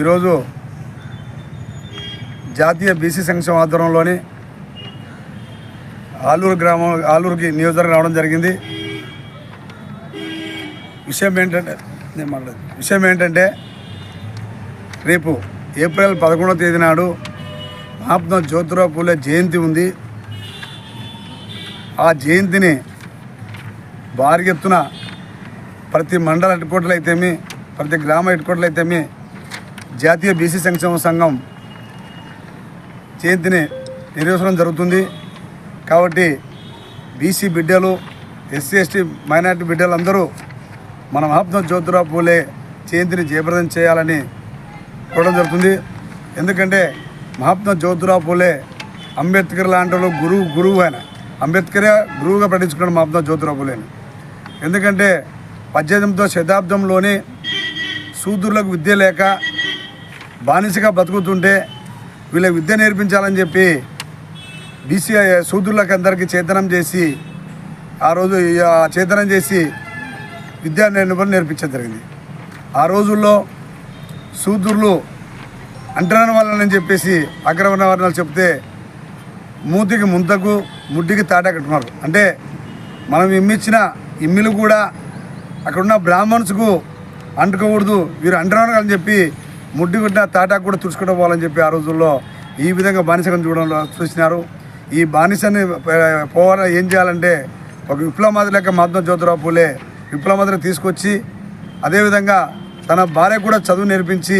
ఈరోజు జాతీయ బీసీ సంక్షేమ ఆధ్వర్యంలోని ఆలూరు గ్రామం ఆలూరుకి నియోజకవర్గం రావడం జరిగింది. విషయం ఏంటంటే నేను మాట్లాడేది విషయం ఏంటంటే రేపు ఏప్రిల్ పదకొండవ తేదీ నాడు మహాత్మా జ్యోతిరావు పూలే జయంతి ఉంది. ఆ జయంతిని భారీ ఎత్తున ప్రతి మండల హెడ్ క్వార్టర్లు అయితేమి ప్రతి గ్రామ హెడ్ క్వార్టర్లు అయితేమి జాతీయ బీసీ సంక్షేమ సంఘం జయంతిని నిర్వహించడం జరుగుతుంది. కాబట్టి బీసీ బిడ్డలు ఎస్సీ ఎస్టీ మైనార్టీ బిడ్డలు అందరూ మన మహాత్మా జ్యోతిరావు పూలే జయంతిని జయప్రదం చేయాలని కోరడం జరుగుతుంది. ఎందుకంటే మహాత్మా జ్యోతిరావు పూలే అంబేద్కర్ లాంటి గురువు గురువు ఆయన. అంబేద్కరే గురువుగా పట్టించుకున్నాడు మహాత్మా జ్యోతిరావు పూలేని. ఎందుకంటే పద్దెనిమిదో శతాబ్దంలోని శూద్రులకు విద్య లేక బానిసగా బతుకుతుంటే వీళ్ళకి విద్య నేర్పించాలని చెప్పి బీసీ శూద్రులకు అందరికీ చేతనం చేసి ఆ రోజు ఆ చేతనం చేసి విద్యా నిపుణులు నేర్పించడం జరిగింది. ఆ రోజుల్లో సూదుర్లు అంటరాని వాళ్ళని చెప్పేసి అగ్రవర్ణ వర్ణాలు చెప్తే మూతికి ముంతకు ముడ్డికి తాట కట్టున్నారు అంటే మనం ఇమ్మిచ్చిన ఇమ్మిలు కూడా అక్కడున్న బ్రాహ్మణ్స్కు అంటుకోకూడదు వీరు అంటరాని అని చెప్పి ముడ్డి కొట్టిన తాటాకు కూడా తుడుచుకుంటూ పోవాలని చెప్పి ఆ రోజుల్లో ఈ విధంగా బానిసగా చూడడం చూసినారు. ఈ బానిసని పోవాలని ఏం చేయాలంటే ఒక విప్లవ లెక్క మహాత్మా జ్యోతిరావు పూలే విప్లవ మాదిరి తీసుకొచ్చి అదేవిధంగా తన భార్య కూడా చదువు నేర్పించి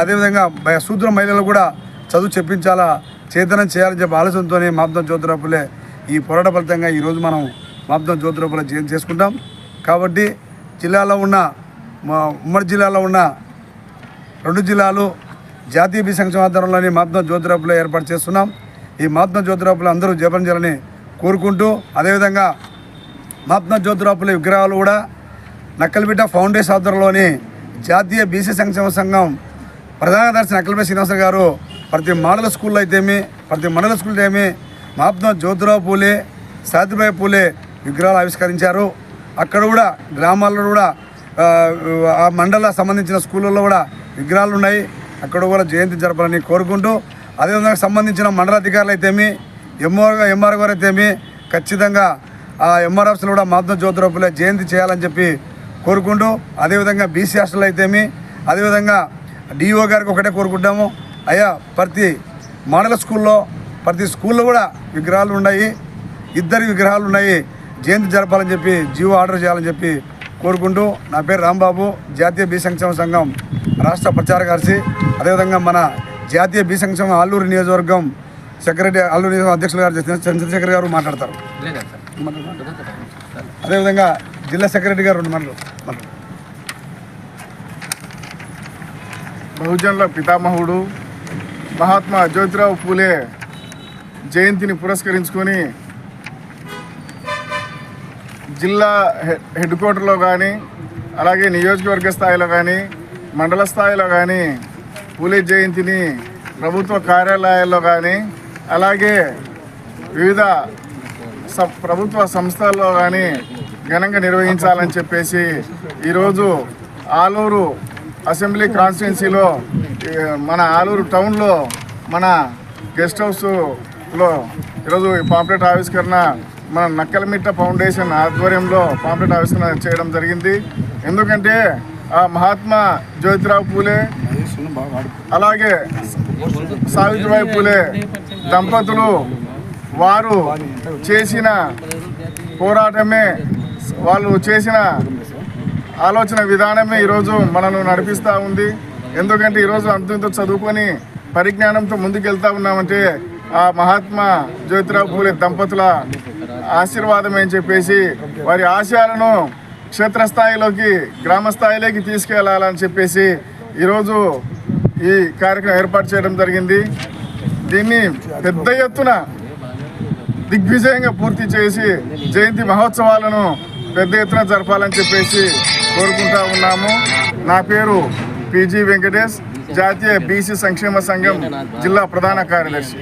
అదేవిధంగా శూద్ర మహిళలు కూడా చదువు చెప్పించాలా చేతనం చేయాలని చెప్పి ఆలోచనతో మహాత్మా జ్యోతిరావు పూలే ఈ పోరాట ఫలితంగా ఈరోజు మనం మహాత్మా జ్యోతిరావు పూలే జయంతి చేసుకుంటాం. కాబట్టి జిల్లాలో ఉన్న మా ఉమ్మడి జిల్లాలో ఉన్న రెండు జిల్లాలు జాతీయ బి సంక్షేమ ఆధ్వర్యంలోని మహాత్మా జ్యోతిరాపులో ఏర్పాటు చేస్తున్నాం. ఈ మహాత్మా జ్యోతిరాపులు అందరూ జపించాలని కోరుకుంటూ అదేవిధంగా మహాత్మా జ్యోతిరాపుల విగ్రహాలు కూడా నక్కలబిడ్డ ఫౌండేషన్ ఆధ్వర్యంలోని జాతీయ బీసీ సంక్షేమ సంఘం ప్రధాన దర్శి నక్కలబిడ్డ శ్రీనివాస గారు ప్రతి మాడల స్కూల్లో అయితేమి ప్రతి మండల స్కూల్లో ఏమి మహాత్మా జ్యోతిరావు పూలే సావిత్రిబాయి పూలే విగ్రహాలు ఆవిష్కరించారు. అక్కడ కూడా గ్రామాల్లో కూడా ఆ మండల సంబంధించిన స్కూళ్ళల్లో కూడా విగ్రహాలు ఉన్నాయి అక్కడ కూడా జయంతి జరపాలని కోరుకుంటూ అదేవిధంగా సంబంధించిన మండల అధికారులు అయితేమి ఎంఆర్గా ఎంఆర్ గారు అయితేమి ఖచ్చితంగా ఆ ఎంఆర్ కూడా మాధవ జ్యోతి రూపంలో జయంతి చేయాలని చెప్పి కోరుకుంటూ అదేవిధంగా బీసీ హాస్టల్ అయితేమి అదేవిధంగా డిఓ గారికి ఒకటే కోరుకుంటాము. అయ్యా ప్రతి మోడల్ స్కూల్లో ప్రతి స్కూల్లో కూడా విగ్రహాలు ఉన్నాయి ఇద్దరి విగ్రహాలు ఉన్నాయి జయంతి జరపాలని చెప్పి జీవో ఆర్డర్ చేయాలని చెప్పి కోరుకుంటూ నా పేరు రాంబాబు జాతీయ బీ సంక్షేమ సంఘం రాష్ట్ర ప్రచార కార్యదర్శి. అదేవిధంగా మన జాతీయ బీ సంక్షేమ ఆలూరు నియోజకవర్గం సెక్రటరీ ఆలూరు నియోజకవర్గం అధ్యక్షులు గారు చంద్రశేఖర్ గారు మాట్లాడతారు. అదేవిధంగా జిల్లా సెక్రటరీ గారు రెండు మాటలు. బహుజనుల పితామహుడు మహాత్మా జ్యోతిరావు పూలే జయంతిని పురస్కరించుకొని జిల్లా హెడ్ క్వార్టర్లో కానీ అలాగే నియోజకవర్గ స్థాయిలో కానీ మండల స్థాయిలో కానీ పూలే జయంతిని ప్రభుత్వ కార్యాలయాల్లో కానీ అలాగే వివిధ ప్రభుత్వ సంస్థల్లో కానీ ఘనంగా నిర్వహించాలని చెప్పేసి ఈరోజు ఆలూరు అసెంబ్లీ కాన్స్టిట్యున్సీలో మన ఆలూరు టౌన్లో మన గెస్ట్ హౌస్లో ఈరోజు ఈ పాంప్లెట్ ఆవిష్కరణ మన నక్కలమిట్ట ఫౌండేషన్ ఆధ్వర్యంలో పాంప్లెట్ ఆవిష్కరణ చేయడం జరిగింది. ఎందుకంటే ఆ మహాత్మా జ్యోతిరావు పూలే అలాగే సావిత్రిబాయి పూలే దంపతులు వారు చేసిన పోరాటమే వాళ్ళు చేసిన ఆలోచన విధానమే ఈరోజు మనను నడిపిస్తూ ఉంది. ఎందుకంటే ఈరోజు అంతంతో చదువుకొని పరిజ్ఞానంతో ముందుకెళ్తా ఉన్నామంటే ఆ మహాత్మా జ్యోతిరావు పూలే దంపతుల ఆశీర్వాదం అని చెప్పేసి వారి ఆశయాలను క్షేత్రస్థాయిలోకి గ్రామ స్థాయిలోకి తీసుకెళ్ళాలని చెప్పేసి ఈరోజు ఈ కార్యక్రమం ఏర్పాటు చేయడం జరిగింది. దీన్ని పెద్ద ఎత్తున దిగ్విజయంగా పూర్తి చేసి జయంతి మహోత్సవాలను పెద్ద ఎత్తున జరపాలని చెప్పేసి కోరుకుంటా ఉన్నాము. నా పేరు పిజి వెంకటేష్ జాతీయ బీసీ సంక్షేమ సంఘం జిల్లా ప్రధాన కార్యదర్శి.